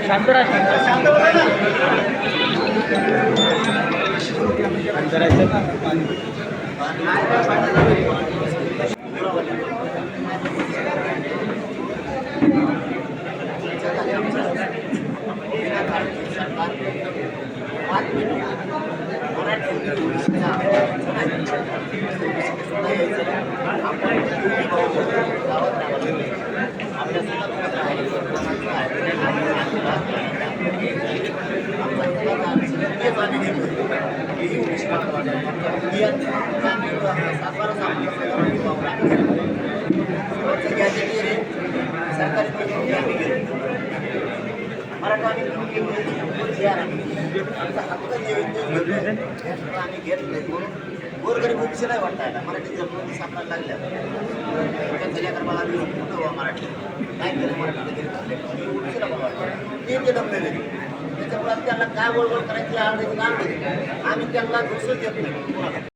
आंदोलनाला तुम्ही मुख्यमंत्री असताना परिस्थिती काय असते सत्ता भाजपची नेते असते या तुम्हाला मदत करत नाही. गोरगरीब विषय नाही वाटतायला मराठी जन्म सापडायला लागल्या त्यांच्या मोठं व्हा मराठी नाही केलं मराठी तरी चालले ते त्याच्यामुळे त्यांना काय बळबळ करायची आवडायची काम नाही. आम्ही त्यांना दुसरं देत नाही.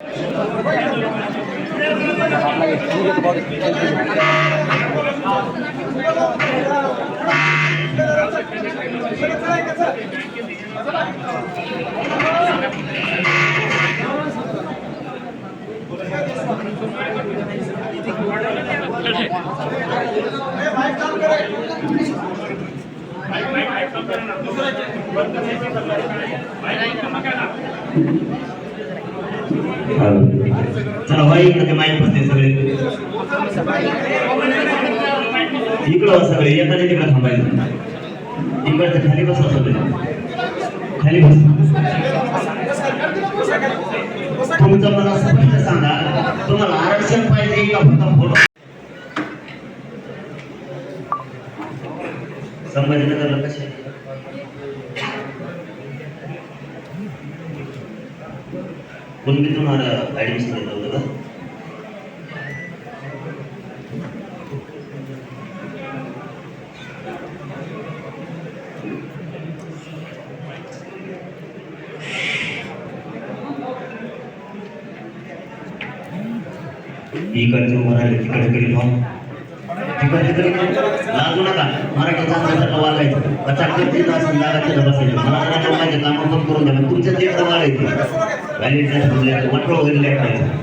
चला वाई इकडे माहीत बसते सगळे. इकडं सगळे एखाद्या तिकडे थांबायचं. इकडचं खाली बसा सगळे. खाली बस. तुमचं मला स्पष्ट सांगा तुम्हाला आरक्षण पाहिजे का फक्त फोटो? संभाजीनगरला कसे? कुणबी तुम्हाला ऍडमिशन घेतलं होतं का? इकडचे उभं राहिले तिकडे कडे लाजू नका मराठीचा वागायचं बसायचे मला मला लोकांचे कामं पण करून द्या तुमच्या वागायचं व्हॅलिडेशन वाटलं वगैरे लेखायचं.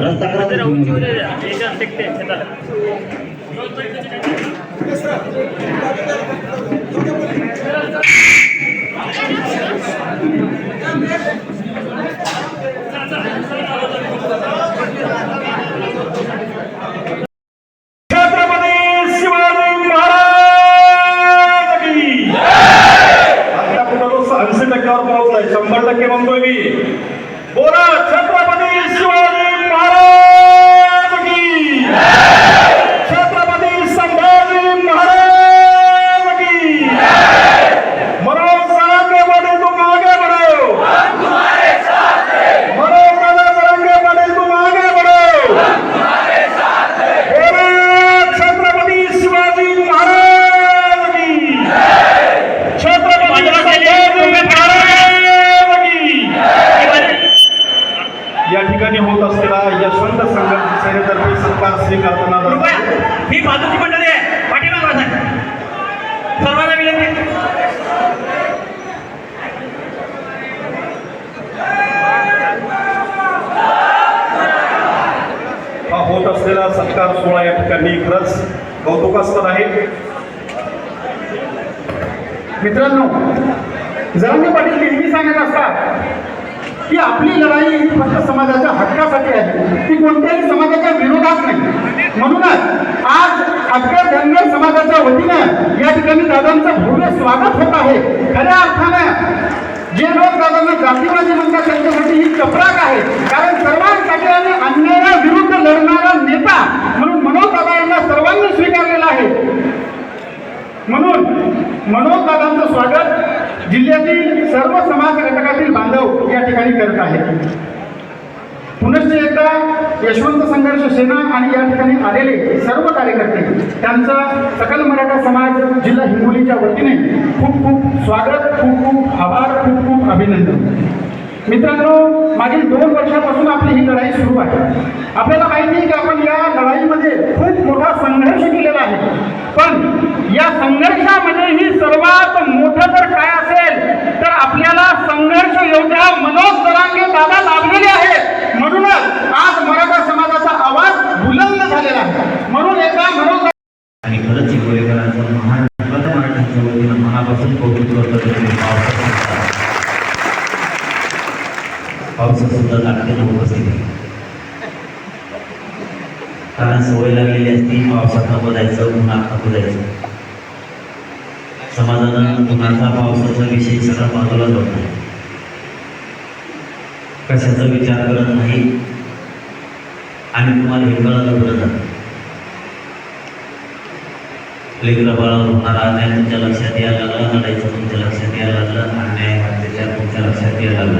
रस्ता करा Yes, sir. या ठिकाणी होत असलेला यशवंत संघ सेनेतर्फे सत्कार स्वीकारताना ही बाजूची मंडळी आहे. पाठीमाग सर्वांना विनंती. हा होत असलेला सत्कार सोहळा या ठिकाणी खरंच कौतुकास्पद आहे. मित्रांनो जरांगे पाटील नेहमी सांगत असतात की आपली लढाई ही फक्त समाजाच्या हक्कासाठी आहे. ती कोणत्याही समाजाच्या विरोधात नाही. म्हणूनच आज अटकर धनगर समाजाच्या वतीनं या ठिकाणी दादांचं भव्य स्वागत होत आहे. खऱ्या अर्थानं जे नोट दादांना जातीवादी म्हणतात त्यांच्यासाठी ही चपराक आहे. कारण सर्वांसाठी आणि अन्यायाविरुद्ध लढणारा नेता म्हणून मनोज दादा यांना सर्वांनी स्वीकारलेला आहे म्हणून मनोज दादांचं स्वागत जिल्ह्यातील सर्व समाज घटकातील बांधव या ठिकाणी पुनश्च एकदा यशवंत संघर्ष सेना आणि या ठिकाणी आलेले सर्व कार्यकर्ते त्यांचा सकल मराठा समाज जिल्हा हिंगोलीच्या वतीने खूप खूप स्वागत खूप खूप आभार खूप खूप अभिनंदन. मित्रांनो मागील दोन वर्षापासून आपली ही लढाई सुरू आहे. आपल्याला माहिती आहे की आपण या लढाईमध्ये खूप मोठा संघर्ष केलेला आहे. पण या संघर्षामध्ये ही सर्वात मोठं जर काय असेल तर आपल्याला संघर्ष योद्धा मनोज दरांगे दादा लाभलेले आहेत म्हणूनच आज मराठा समाजाचा आवाज बुलंद झालेला आहे म्हणून एकदा मनोज आणि खरंच गोरेकरांचं महान मराठा मराठ्यांच्या वतीनं मनापासून कौतुक करतो की तुम्ही पावसाचा पावसात सुद्धा ताकदीनं उपस्थित आहे कारण सवय लागलेली असती पावसात नको जायचं उन्हात नको जायचं समाजानं उन्हाचा पावसाचा विषय सगळा बाजूला नाही कशाचा विचार करत नाही आणि तुम्हाला हे कळलं बरं लेकरं बाळावर होणार अन्याय तुमच्या लक्षात यायला लागला लढायचं तुमच्या लक्षात यायला लागलं अन्याय अत्याचार तुमच्या लक्षात यायला लागला.